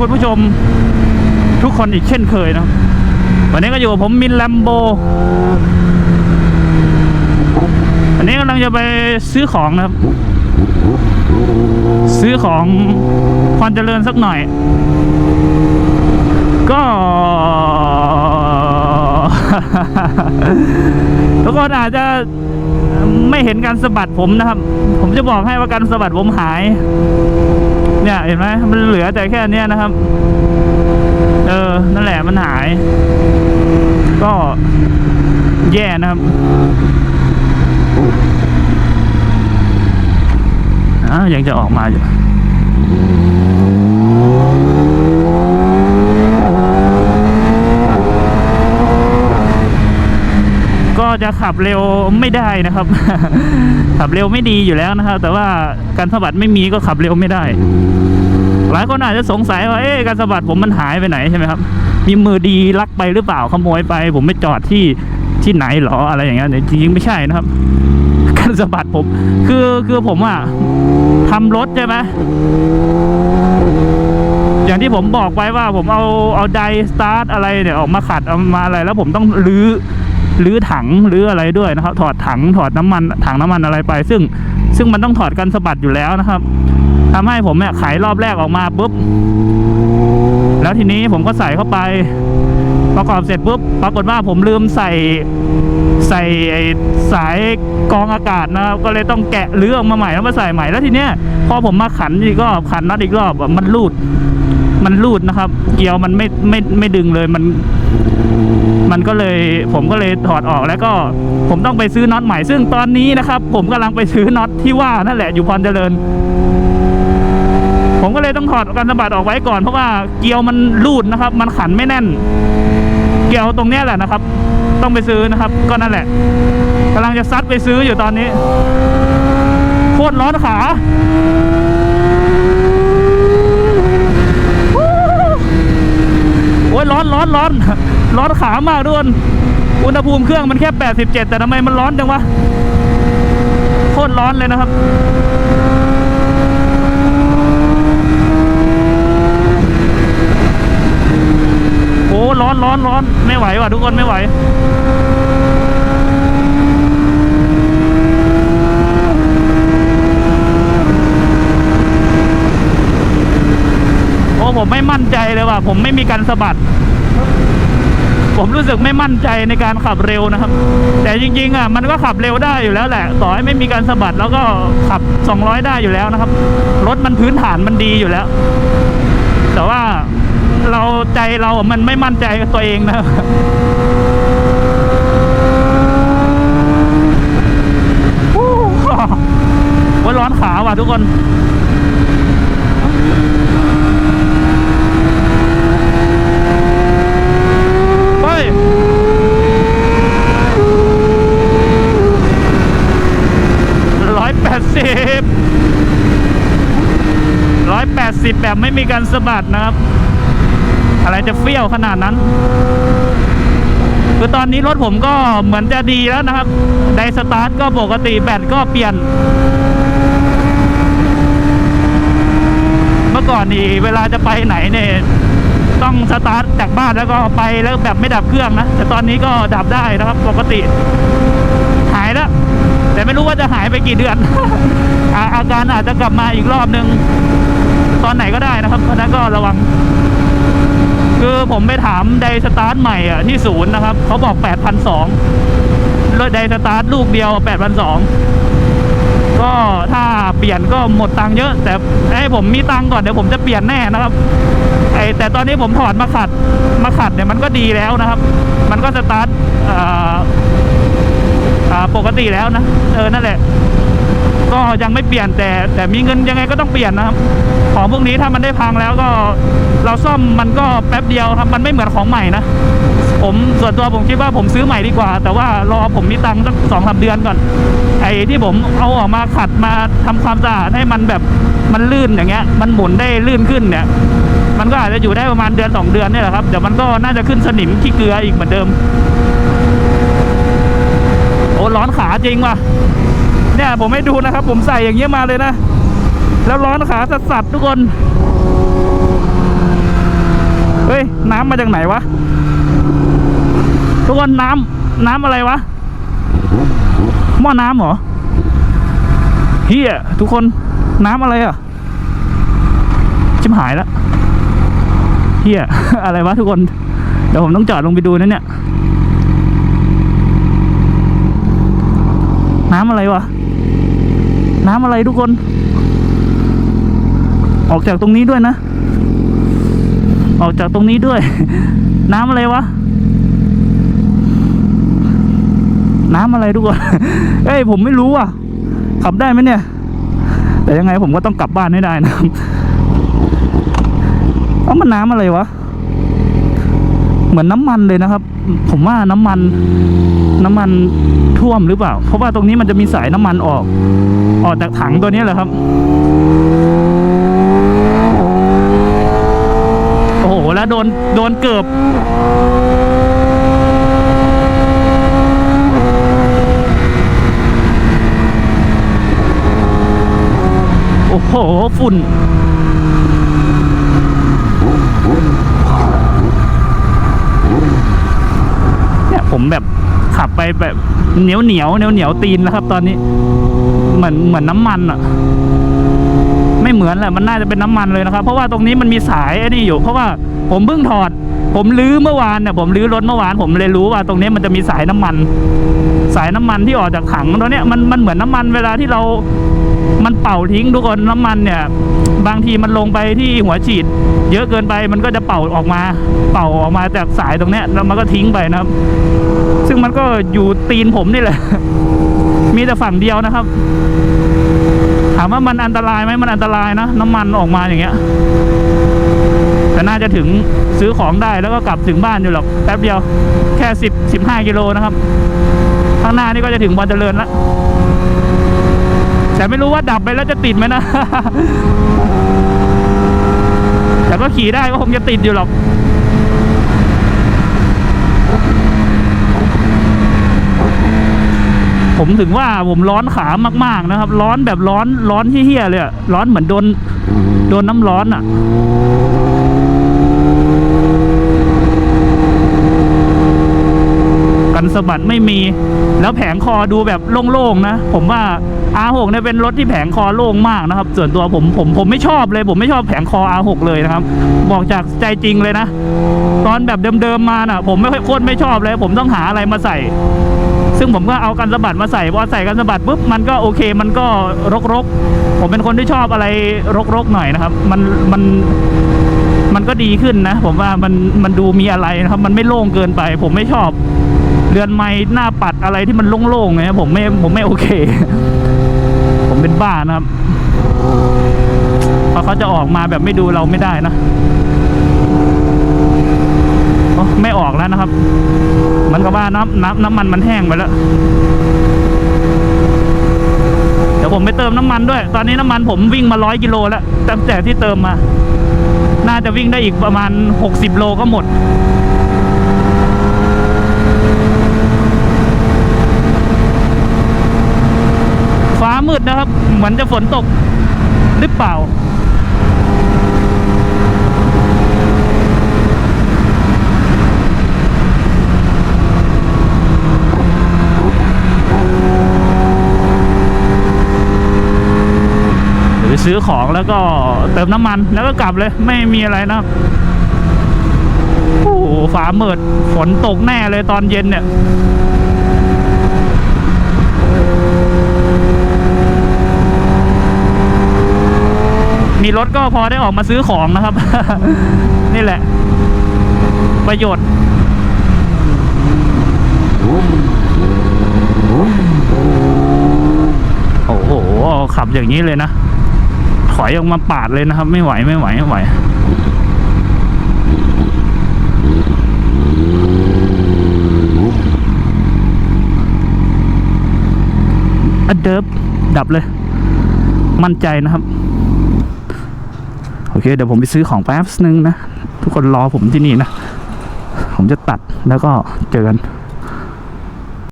คุณผู้ชมทุกคนอีกเช่นเคยนะวันนี้ก็อยู่กับผมมินแลมโบวันนี้กำลังจะไปซื้อของนะครับ ซื้อของพรเจริญสักหน่อย ก็ทุกคนอาจจะไม่เห็นการสะบัดผมนะครับ ผมจะบอกให้ว่าการสะบัดผมหาย เนี่ยเห็นไหมมันเหลือแต่แค่เนี้ยนะครับ เออ นั่นแหละมันหาย ก็แย่นะครับอ้าวยังจะออกมาอยู่ จะขับเร็วไม่ได้นะครับ ขับเร็วไม่ดีอยู่แล้วนะครับ แต่ว่าการสะบัดไม่มีก็ขับเร็วไม่ได้ หลายคนอาจจะสงสัยว่าเอ๊ะการสะบัดผมมันหายไปไหนใช่ไหมครับ มีมือดีลักไปหรือเปล่าขโมยไป ผมไม่จอดที่ที่ไหนหรออะไรอย่างเงี้ยจริงๆไม่ใช่นะครับการสะบัดผม คือคือผมอะทำรถใช่ไหมอย่างที่ผมบอกไปว่าผมเอาเอาไดสตาร์ทอะไรเนี่ยออกมาขัดเอามาอะไร แล้วผมต้องรื้อ รื้อถังหรืออะไรด้วยนะครับ ถอดถังถอดน้ำมันถังน้ำมันอะไรไป ซึ่งซึ่งมันต้องถอดกันสะบัดอยู่แล้วนะครับทำให้ผมเนี่ยขายรอบแรกออกมาปุ๊บแล้วทีนี้ผมก็ใส่เข้าไป ประกอบเสร็จปุ๊บปรากฏว่าผมลืมใส่ใส่สายกองอากาศนะครับก็เลยต้องแกะเลือออกมาใหม่แล้วมาใส่ใหม่แล้วทีเนี้ยพอผมมาขันอีกรอบขันน็อตอีกรอบมันรูด มันรูดนะครับ เกลียวมันไม่ไม่ไม่ดึงเลยมัน มันก็เลย ผมก็เลยถอดออกแล้วก็ ผมต้องไปซื้อน็อตใหม่ซึ่งตอนนี้นะครับ ผมกำลังไปซื้อน็อตที่ว่านั่นแหละอยู่พรเจริญ ผมก็เลยต้องถอดกันสะบัดออกไว้ก่อนเพราะว่าเกลียวมันรูดนะครับ มันขันไม่แน่น เกลียวตรงเนี้ยแหละนะครับ ต้องไปซื้อนะครับ ก็นั่นแหละกำลังจะซัดไปซื้ออยู่ตอนนี้โคตรร้อนขาโอ้ยร้อนร้อนร้อนร้อนขามากด้วยอุณหภูมิเครื่องมันแค่ 87 แต่ทำไมมันร้อนจังวะโคตรร้อนเลยนะครับโอ้ร้อนร้อนร้อนไม่ไหวว่ะทุกคนไม่ไหว โอ้ผมไม่มั่นใจเลยว่ะ ผมไม่มีการสะบัด ผมรู้สึกไม่มั่นใจในการขับเร็วนะครับ แต่จริงๆอะมันก็ขับเร็วได้อยู่แล้วแหละ ต่อให้ไม่มีการสะบัดแล้วก็ขับ 200 ได้อยู่แล้วนะครับ รถมันพื้นฐานมันดีอยู่แล้ว แต่ว่าเราใจเราอะมันไม่มั่นใจกับตัวเองนะว่าร้อนขาว่ะทุกคน ไปร้อยแปดสิบร้อยแปดสิ บแบบไม่มีการสะบัดนะครับ อะไรจะเฟี้ยวขนาดนั้น คือตอนนี้รถผมก็เหมือนจะดีแล้วนะครับ ได้สตาร์ทก็ปกติแบตก็เปลี่ยน เมื่อก่อนนี่เวลาจะไปไหนเนี่ยต้องสตาร์ทจากบ้านแล้วก็ไปแล้วแบบไม่ดับเครื่องนะ แต่ตอนนี้ก็ดับได้นะครับ ปกติ หายแล้ว แต่ไม่รู้ว่าจะหายไปกี่เดือน อาอาการอาจจะกลับมาอีกรอบนึง ตอนไหนก็ได้นะครับเพราะนั้นก็ระวัง คือผมไปถามไดสตาร์ทใหม่อะที่ศูนย์นะครับเขาบอก8,200รถไดสตาร์ทลูกเดียว8,200ก็ถ้าเปลี่ยนก็หมดตังค์เยอะ แต่ให้ผมมีตังค์ก่อนเดี๋ยวผมจะเปลี่ยนแน่นะครับไอแต่ตอนนี้ผมถอดมาขัดมาขัดเนี่ยมันก็ดีแล้วนะครับ มันก็สตาร์ทอ่าปกติแล้วนะเออนั่นแหละ ก็ยังไม่เปลี่ยนแต่แต่มีเงินยังไงก็ต้องเปลี่ยนนะครับ ของพวกนี้ถ้ามันได้พังแล้วก็เราซ่อมมันก็แป๊บเดียวครับมันไม่เหมือนของใหม่นะ ผมส่วนตัวผมคิดว่าผมซื้อใหม่ดีกว่า แต่ว่ารอผมมีตังค์สักสองสามเดือนก่อน ไอ้ที่ผมเอาออกมาขัดมาทำความสะอาดให้มันแบบมันลื่นอย่างเงี้ย มันหมุนได้ลื่นขึ้นเนี่ยมันก็อาจจะอยู่ได้ประมาณเดือนสองเดือนเนี่ยแหละครับเดี๋ยวมันก็น่าจะขึ้นสนิมขี้เกลืออีกเหมือนเดิมโอ้ร้อนขาจริงว่ะเนี่ยผมให้ดูนะครับ ผมใส่อย่างเงี้ยมาเลยนะ แล้วร้อนขาสัสๆทุกคน เฮ้ย น้ำมาจากไหนวะ ทุกคนน้ำน้ำอะไรวะ หม้อน้ำเหรอเฮียทุกคนน้ำอะไรอะ ชิบหายแล้วเฮียอะไรวะทุกคน เดี๋ยวผมต้องจอดลงไปดูนะเนี่ย น้ำอะไรวะ น้ำอะไรทุกคน ออกจากตรงนี้ด้วยนะ ออกจากตรงนี้ด้วย น้ำอะไรวะ น้ำอะไรทุกคนเอ้ยผมไม่รู้อะ ขับได้ไหมเนี่ย แต่ยังไงผมก็ต้องกลับบ้านให้ได้นะเอามันน้ำอะไรวะ เหมือนน้ำมันเลยนะครับ ผมว่าน้ำมัน น้ำมันท่วมหรือเปล่า เพราะว่าตรงนี้มันจะมีสายน้ำมันออก ออกจากถังตัวนี้แหละครับ โอ้โห แล้วโดนโดนเกือบโอ้โห ฝุ่นเนี่ยผมแบบขับไปแบบเหนียวเหนียวเหนียวเหนียวตีนแล้วครับ ตอนนี้เหมือนเหมือนน้ำมันอะไม่เหมือนแหละมันน่าจะเป็นน้ำมันเลยนะครับ เพราะว่าตรงนี้มันมีสายไอ้นี่อยู่ เพราะว่า ผมเพิ่งถอด ผมลื้อเมื่อวานเนี่ยผมลื้อรถเมื่อวาน ผมเลยรู้ว่าตรงนี้มันจะมีสายน้ำมัน สายน้ำมันที่ออกจากถังตัวเนี้ยมันมันเหมือนน้ำมันเวลาที่เรา มันเป่าทิ้งทุกคนน้ำมันเนี่ย บางทีมันลงไปที่หัวฉีด เยอะเกินไปมันก็จะเป่าออกมา เป่าออกมาจากสายตรงเนี้ยแล้วมันก็ทิ้งไปนะครับ ซึ่งมันก็อยู่ตีนผมนี่แหละ มีแต่ฝั่งเดียวนะครับถามว่ามันอันตรายไหมมันอันตรายนะ น้ำมันออกมาอย่างเงี้ย แต่น่าจะถึงซื้อของได้แล้วก็กลับถึงบ้านอยู่หรอกแป๊บเดียวแค่สิบสิบห้ากิโลนะครับ ข้างหน้านี่ก็จะถึงวันเจริญแล้วแต่ไม่รู้ว่าดับไปแล้วจะติดไหมนะ แต่ก็ขี่ได้ก็คงจะติดอยู่หรอกผมถึงว่าผมร้อนขามาก ๆนะครับ ร้อนแบบร้อนร้อนเฮี้ยๆเลยอะร้อนเหมือนโดนโดนน้ำร้อนอะ นสะบัดไม่มี แล้วแผงคอดูแบบโล่งๆนะ ผมว่า R6 เนี่ยเป็นรถที่แผงคอโล่งมากนะครับ ส่วนตัวผมผมผมไม่ชอบเลย ผมไม่ชอบแผงคอ R6 เลยนะครับ บอกจากใจจริงเลยนะ ตอนแบบเดิมๆมาน่ะ ผมไม่ค่อยโคตรไม่ชอบเลย ผมต้องหาอะไรมาใส่ ซึ่งผมก็เอากันสะบัดมาใส่พอใส่กันสะบัดปุ๊บมันก็โอเค มันก็รกๆ ผมเป็นคนที่ชอบอะไรรกๆหน่อยนะครับ มันมันมันก็ดีขึ้นนะ ผมว่ามันมันดูมีอะไรนะครับ มันไม่โล่งเกินไป ผมไม่ชอบ เรือนไม้หน้าปัดอะไรที่มันโล่งๆไงผมไม่ผมไม่โอเค ผมเป็นบ้านะครับเพราะเขาจะออกมาแบบไม่ดูเราไม่ได้นะไม่ออกแล้วนะครับ มันก็ว่าน้ำน้ำน้ำมันมันแห้งไปแล้ว เดี๋ยวผมไปเติมน้ำมันด้วย ตอนนี้น้ำมันผมวิ่งมาร้อยกิโลแล้วตั้งแต่ที่เติมมา น่าจะวิ่งได้อีกประมาณหกสิบโลก็หมด ฟ้ามื ดนะครับ เหมือนจะฝนตกหรือเปล่า หรือซื้อของแล้วก็เติมน้ำมันแล้วก็กลับเลยไม่มีอะไรนะครับโอ้โหฟ้ามืดฝนตกแน่เลยตอนเย็นเนี่ย มีรถก็พอได้ออกมาซื้อของนะครับ นี่แหละ ประโยชน์โอ้โหขับอย่างนี้เลยนะ ถอยออกมาปาดเลยนะครับ ไม่ไหวไม่ไหวไม่ไหวอันเดิบดับเลย มั่นใจนะครับ โอเคเดี๋ยวผมไปซื้อของแป๊บนึงนะ ทุกคนรอผมที่นี่นะ ผมจะตัดแล้วก็เจอกัน